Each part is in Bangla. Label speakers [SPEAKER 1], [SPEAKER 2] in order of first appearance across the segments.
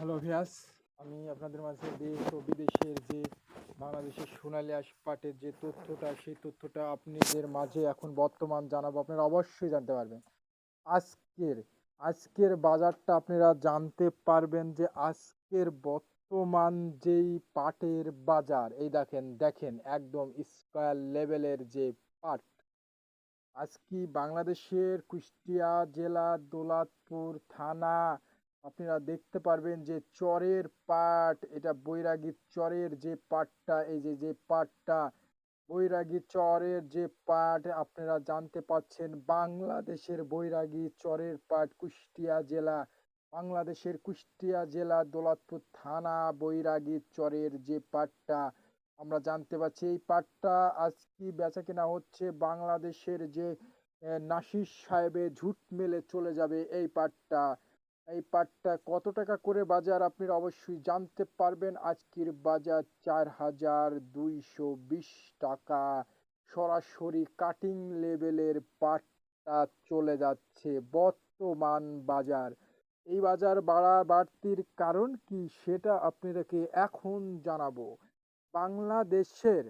[SPEAKER 1] হ্যালো ভিয়াস আমি আপনাদের মাঝে দেশ ও বিদেশের যে বাংলাদেশের সোনালী আঁশ পাটের যে তথ্যটা, সেই তথ্যটা আপনাদের মাঝে এখন বর্তমান জানাব। আপনারা অবশ্যই জানতে পারবেন। আজকের আজকের বাজারটা আপনারা জানতে পারবেন যে আজকের বর্তমান যেই পাটের বাজার, এই দেখেন দেখেন, একদম স্কয়ার লেভেলের যে পাট। আজকে বাংলাদেশের কুষ্টিয়া জেলা, দৌলতপুর থানা আপনারা দেখতে পারবেন যে চরের পাট, এটা বৈরাগী চরের যে পাটটা, এই যে যে পাটটা, বৈরাগী চরের যে পাট, আপনারা জানতে পাচ্ছেন বাংলাদেশের বৈরাগী চরের পাট, কুষ্টিয়া জেলা, বাংলাদেশের কুষ্টিয়া জেলা, দৌলতপুর থানা বৈরাগী চরের যে পাটটা, আমরা জানতে পারছি এই পাটটা আজকে বেচা কেনা হচ্ছে? বাংলাদেশের যে নাসির সাহেবের ঝুট মেলে চলে যাবে এই পাটটা। এই পাটটা কত টাকা করে বাজার? আপনারা অবশ্যই জানতে পারবেন। আজকের বাজার চার হাজার দুইশো বিশ টাকা। সরাসরি কাটিং লেভেলের পাটটা চলে যাচ্ছে বর্তমান বাজার। এই বাজার বাড়া বাড়তির কারণ কি সেটা আপনাদেরকে এখন জানাব। বাংলাদেশের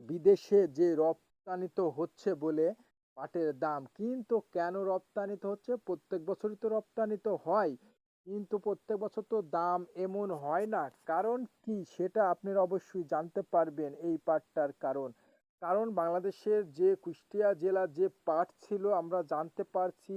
[SPEAKER 1] বিদেশে যে রপ্তানিত হচ্ছে বলে পাটের দাম। কিন্তু কেন রপ্তানিত হচ্ছে? প্রত্যেক বছরই তো রপ্তানিত হয়। কিন্তু প্রত্যেক বছর তো দাম এমন হয় না। কারণ কি? সেটা আপনারা অবশ্যই জানতে পারবেন এই পাটটার কারণ। কারণ বাংলাদেশের যে কুষ্টিয়া জেলার যে পাট ছিল আমরা জানতে পারছি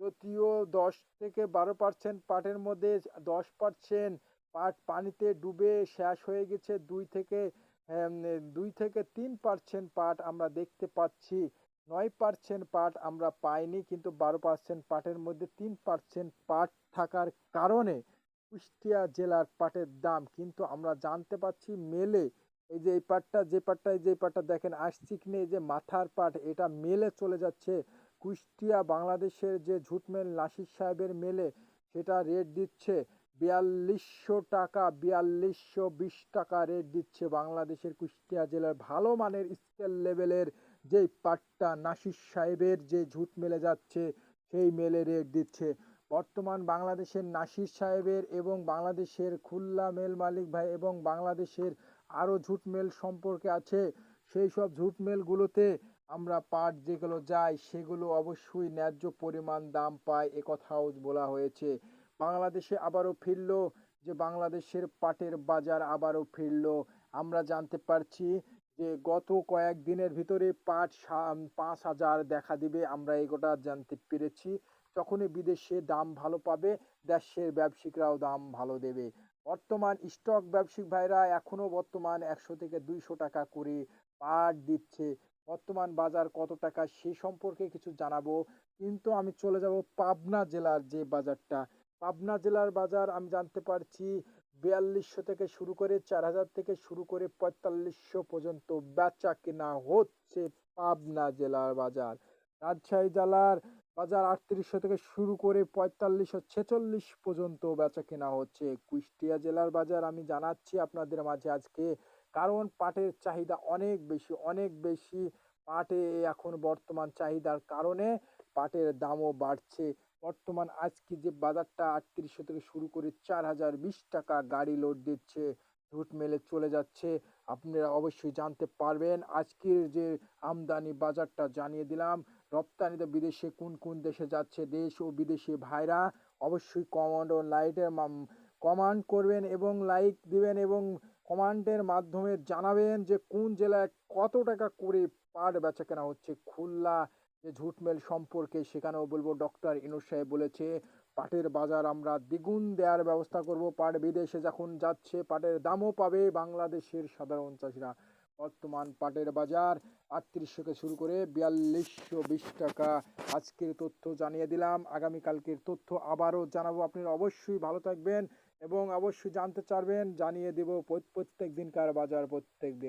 [SPEAKER 1] যদিও দশ থেকে বারো পার্সেন্ট পাটের মধ্যে দশ পার্সেন্ট পাট পানিতে ডুবে শেষ হয়ে গেছে। দুই থেকে আম, দুই থেকে তিন পার্সেন্ট পাট আমরা দেখতে পাচ্ছি। নয় পার্সেন্ট পাট আমরা পাইনি, কিন্তু বারো পার্সেন্ট পাটের মধ্যে তিন পার্সেন্ট পাট থাকার কারণে কুষ্টিয়া জেলার পাটের দাম কিন্তু আমরা জানতে পাচ্ছি মেলে। এই যে এই পাটটা যে পাটটা এই যে পাটটা দেখেন আসছিক নেই যে মাথার পাট এটা মেলে চলে যাচ্ছে। কুষ্টিয়া বাংলাদেশের যে ঝুটমেল নাসির সাহেবের মেলে, সেটা রেট দিচ্ছে বিয়াল্লিশশো টাকা, বিয়াল্লিশশো বিশ টাকা রেট দিচ্ছে বাংলাদেশের কুষ্টিয়া জেলার ভালো মানের স্কেল লেভেলের যেই পাটটা নাসির সাহেবের যে ঝুট মেলে যাচ্ছে, সেই মেলে রেট দিচ্ছে। বর্তমান বাংলাদেশের নাসির সাহেবের এবং বাংলাদেশের খুলনা মেল মালিক ভাই এবং বাংলাদেশের আরও ঝুট মেল সম্পর্কে আছে, সেই সব ঝুট মেলগুলোতে আমরা পাট যেগুলো যাই সেগুলো অবশ্যই ন্যায্য পরিমাণ দাম পায় একথাও বলা হয়েছে। বাংলাদেশে আবারও ফিরলো যে বাংলাদেশের পাটের বাজার আবারও ফিরলো। আমরা জানতে পারছি যে গত কয়েক দিনের ভিতরে সা- পাঁচ হাজার দেখা দিবে, আমরা এগোটা জানতে পেরেছি। তখনই বিদেশে দাম ভালো পাবে, দেশের ব্যবসায়িকরাও দাম ভালো দেবে। বর্তমান স্টক ব্যবসায়িক ভাইরা এখনও বর্তমান একশো থেকে দুইশো টাকা করে পাট দিচ্ছে। বর্তমান বাজার কত টাকা সে সম্পর্কে কিছু জানাব। কিন্তু আমি চলে যাব পাবনা জেলার যে বাজারটা। পাবনা জেলার বাজার আমি জানতে পারছি বিয়াল্লিশশো থেকে শুরু করে চার হাজার থেকে শুরু করে পঁয়তাল্লিশশো পর্যন্ত বেচা কেনা হচ্ছে পাবনা জেলার বাজার। রাজশাহী জেলার বাজার আটত্রিশশো থেকে শুরু করে পঁয়তাল্লিশশো ছেচল্লিশ পর্যন্ত বেচা কেনা হচ্ছে। কুষ্টিয়া জেলার বাজার আমি জানাচ্ছি আপনাদের মাঝে আজকে। কারণ পাটের চাহিদা অনেক বেশি অনেক বেশি পাটে এখন বর্তমান চাহিদার কারণে পাটের দামও বাড়ছে। বর্তমান আজকে যে বাজারটা আটত্রিশশো থেকে শুরু করে চার হাজার বিশ টাকা গাড়ি লোড দিচ্ছে ঝুট মেলে চলে যাচ্ছে। আপনারা অবশ্যই জানতে পারবেন আজকের যে আমদানি বাজারটা জানিয়ে দিলাম, রপ্তানিতে বিদেশে কোন কোন দেশে যাচ্ছে দেশ ও বিদেশি ভাইরা অবশ্যই কমান্ড ও লাইটের কমান্ড করবেন এবং লাইক দিবেন এবং কমান্ডের মাধ্যমে জানাবেন যে কোন জেলায় কত টাকা করে পাট বেচা কেনা হচ্ছে। খুলনা ঝুটমেল সম্পর্কে সেখানেও বলব, ডক্টর ইনুস সাহেব বলেছে, পাটের বাজার আমরা দ্বিগুণ দেওয়ার ব্যবস্থা করব। পাট বিদেশে যখন যাচ্ছে, পাটের দামও পাবে বাংলাদেশের সাধারণ চাষিরা। বর্তমান পাটের বাজার আটত্রিশশো থেকে শুরু করে বিয়াল্লিশশো বিশ টাকা। আজকের তথ্য জানিয়ে দিলাম। আগামীকালকের তথ্য আবারও জানাব আপনারা অবশ্যই ভালো থাকবেন এবং অবশ্যই জানতে চাইবেন। জানিয়ে দেব প্রত্যেক দিনকার বাজার প্রত্যেক দিন।